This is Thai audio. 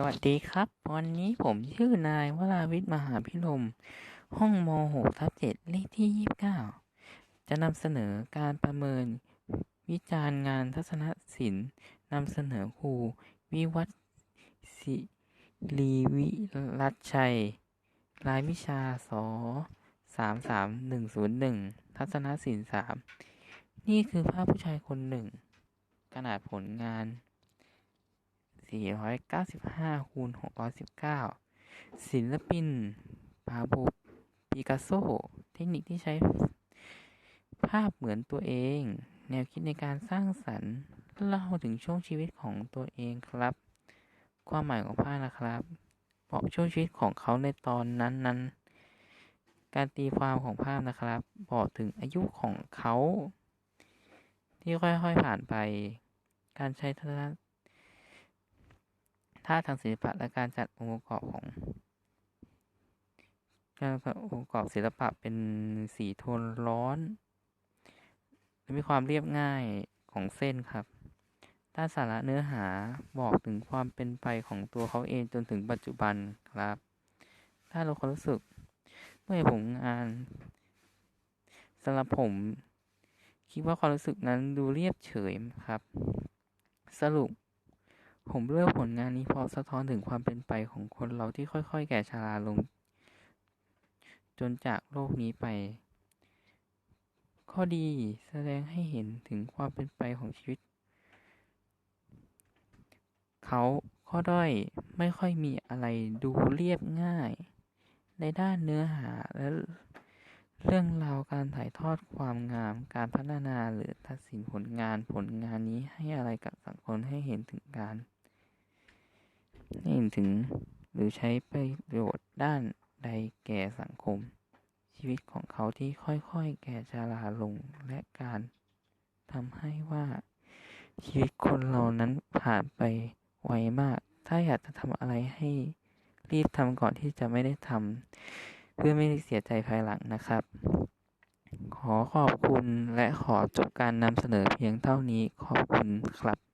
สวัสดีครับ วันนี้ผมชื่อนายวราวิทย์มหาพิรมห้องม .6 ทับ7เลขที่ 29 จะนำเสนอการประเมิน วิจารณ์งานทัศนศิลป์นำเสนอครู วิวัฒน์ศิรีวิรัชชัย รายวิชาส33101 ทัศนศิลป์3นี่คือภาพผู้ชายคนหนึ่งขนาดผลงาน 495คูณ619 ศิลปิน ปาโบปิกัสโซ เทคนิคที่ใช้ภาพเหมือนตัวเอง แนวคิดในการสร้างสรรค์เล่าถึงช่วงชีวิตของตัวเองครับ ความหมายของภาพนะครับบอกช่วงชีวิตของเขาในตอนนั้นนั้นการตีความของภาพนะครับบอกถึงอายุของเขา ที่ค่อยๆผ่านไป การใช้ทัศน ท่าทางศิลปะและการจัดองค์ประกอบของการองค์ประกอบศิลปะเป็นสีโทนร้อนและมีความเรียบง่ายของเส้นครับด้านสาระเนื้อหาบอกถึงความเป็นไปของตัวเขาเองจนถึงปัจจุบันครับ ถ้าเราความรู้สึก เมื่อผมงานสำหรับผม คิดว่าความรู้สึกนั้นดูเรียบเฉยครับ สรุป ผมเลือกผลงานนี้เพราะสะท้อนถึงความเป็นไปของคนเราที่ค่อยๆ แก่ชราลง จนจากโลกนี้ไป ข้อดีแสดงให้เห็นถึงความเป็นไปของชีวิต เขาข้อด้อยไม่ค่อยมีอะไรดูเรียบง่าย ในด้านเนื้อหาและเรื่องราวการถ่ายทอดความงาม การพัฒนาหรือตัดสินผลงานผลงานนี้ให้อะไรกับสังคมให้เห็นถึงการ ให้เห็นถึงหรือใช้ประโยชน์ด้านใดแก่สังคม ชีวิตของเขาที่ค่อยๆ แก่ชราลงและการทำให้ว่า ชีวิตคนเรานั้นผ่านไปไวมาก ถ้าอยากจะทำอะไรให้รีบทำก่อนที่จะไม่ได้ทำเพื่อไม่ได้เสียใจภายหลังนะครับ ขอขอบคุณและขอจบการนำเสนอเพียงเท่านี้ขอบคุณครับ